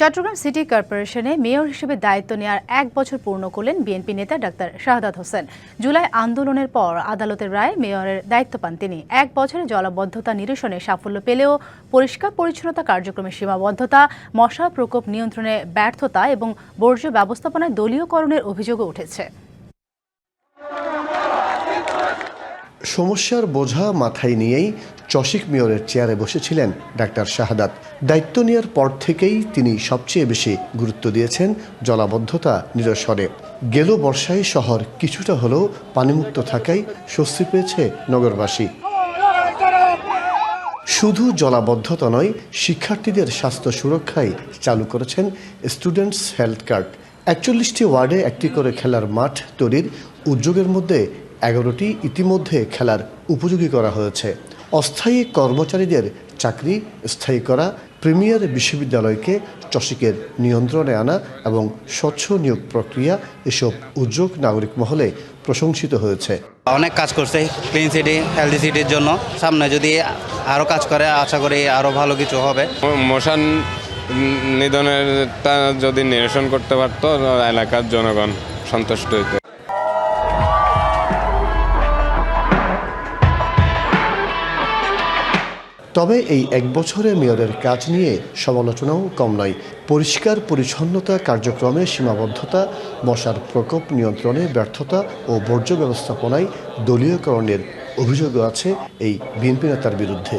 Chittagong city কর্পোরেশনে mayor হিসেবে দায়িত্ব নেওয়ার এক বছর পূর্ণ করলেন বিএনপি নেতা ডাক্তার শাহাদাত হোসেন। জুলাই আন্দোলনের পর আদালতের রায় মেয়রের দায়িত্ব পান তিনি। এক বছরে জলাবদ্ধতা নিরসনে সাফল্য পেলেও পরিষ্কার পরিচ্ছন্নতা কার্যক্রমের সীমাবদ্ধতা, মশা প্রকোপ নিয়ন্ত্রণে ব্যর্থতা এবং বর্জ্য ব্যবস্থাপনায় দলীয়করণের অভিযোগও উঠেছে। সমস্যার বোঝা মাথায় নিয়েই চসিক মেয়রের চেয়ারে বসেছিলেন ডাক্তার শাহাদাত। দায়িত্ব নেওয়ার পর থেকেই তিনি সবচেয়ে বেশি গুরুত্ব দিয়েছেন জলাবদ্ধতা নিরসনে। গেল বর্ষায় শহর কিছুটা হলেও পানিমুক্ত থাকায় স্বস্তি পেয়েছে নগরবাসী। শুধু জলাবদ্ধতা নয়, শিক্ষার্থীদের স্বাস্থ্য সুরক্ষায় চালু করেছেন স্টুডেন্টস হেলথ কার্ড। একচল্লিশটি ওয়ার্ডে একটি করে খেলার মাঠ তৈরির উদ্যোগের মধ্যে এগারোটি ইতিমধ্যে খেলার উপযোগী করা হয়েছে। অস্থায়ী কর্মচারীদের চাকরি স্থায়ী করা প্রিমিয়ার বিশ্ববিদ্যালয়কে চসিকের নিয়ন্ত্রণে আনা এবং স্বচ্ছ নিয়োগ প্রক্রিয়া এসব উদ্যোগ নাগরিক মহলে প্রশংসিত হয়েছে। অনেক কাজ করছে ক্লিন সিটি হেলদি সিটির জন্য। সামনে যদি আরও কাজ করে আশা করি আরও ভালো কিছু হবে। মশান নিধনেরটা যদি নিরসন করতে পারতো এলাকার জনগণ সন্তুষ্ট হইতো। তবে এই এক বছরে মেয়রের কাজ নিয়ে সমালোচনাও কম নয়। পরিষ্কার পরিচ্ছন্নতা কার্যক্রমে সীমাবদ্ধতা, মশার প্রকোপ নিয়ন্ত্রণে ব্যর্থতা ও বর্জ্য ব্যবস্থাপনায় দলীয়করণের অভিযোগও আছে এই বিএনপি নেতার বিরুদ্ধে।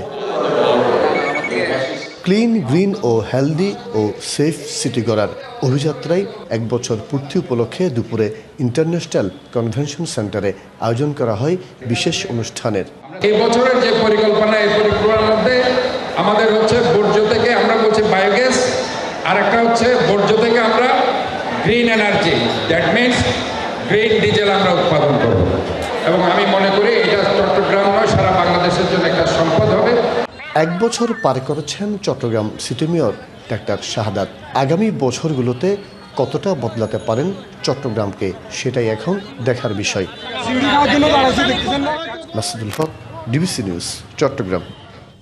ক্লিন, গ্রিন ও হেলদি ও সেফ সিটি গড়ার অভিযাত্রায় এক বছর পূর্তি উপলক্ষে দুপুরে ইন্টারন্যাশনাল কনভেনশন সেন্টারে আয়োজন করা হয় বিশেষ অনুষ্ঠানের। এই বছরের যে পরিকল্পনা, এই আমাদের হচ্ছে বর্জ্য থেকে আমরা বলছি বায়োগ্যাস আর একটা হচ্ছে বর্জ্য থেকে আমরা green energy that means green diesel আমরা উৎপাদন করব। এবং আমি মনে করি এটা চট্টগ্রাম নয় সারা বাংলাদেশের জন্য একটা সম্পদ হবে। এক বছর পার করেছেন Chattogram city mayor doctor Shahadat. আগামী বছরগুলোতে কতটা বদলাতে পারেন চট্টগ্রামকে সেটাই এখন দেখার বিষয়। Masudul Haque DBC news Chattogram.